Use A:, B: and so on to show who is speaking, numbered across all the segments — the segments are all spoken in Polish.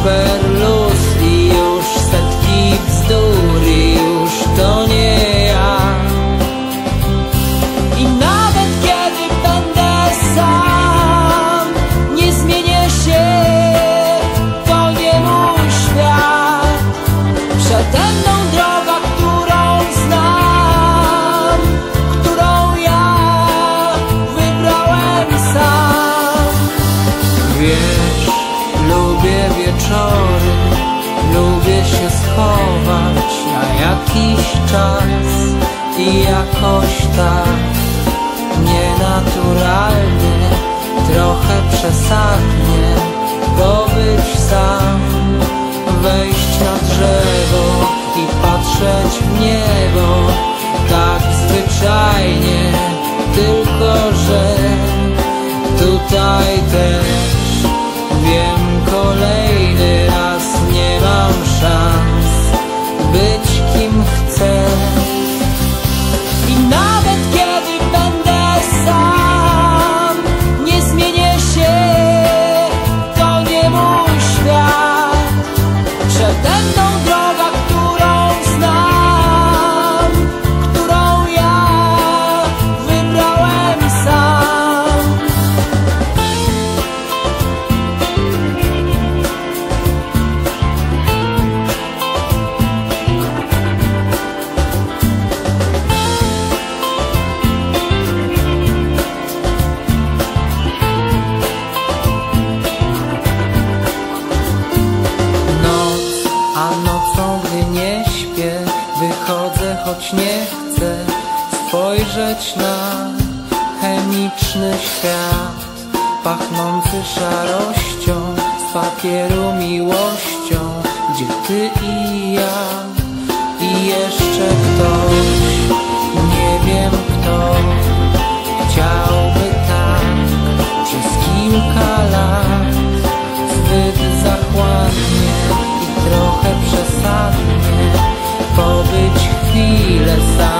A: Super luz i już setki bzdur i już to nie ja. I nawet kiedy będę sam Nie zmienię się, to nie mój świat. Przetenną droga, którą znam Którą ja wybrałem sam. Wiesz, się schować na jakiś czas I jakoś tak Nienaturalnie Trochę przesadnie Pobyć sam Wejść na drzewo I patrzeć w niebo choć nie chcę Spojrzeć na chemiczny świat Pachnący szarością Z papieru miłością. Gdzie ty i ja? I jeszcze ktoś? Nie wiem kto. Chciałby tak Przez kilka lat. Zbyt zachłannie i trochę przesadnie 起了骚。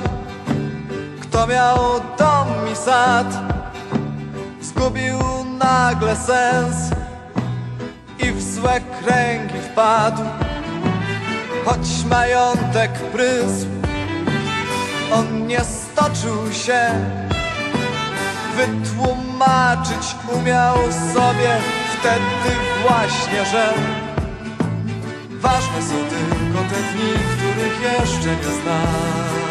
B: kto miał dom i sad. Zgubił nagle sens I w złe kręgi wpadł. Choć majątek prysł On nie stoczył się. Wytłumaczyć umiał sobie Wtedy właśnie, że Ważne są tylko te dni, których jeszcze nie znamy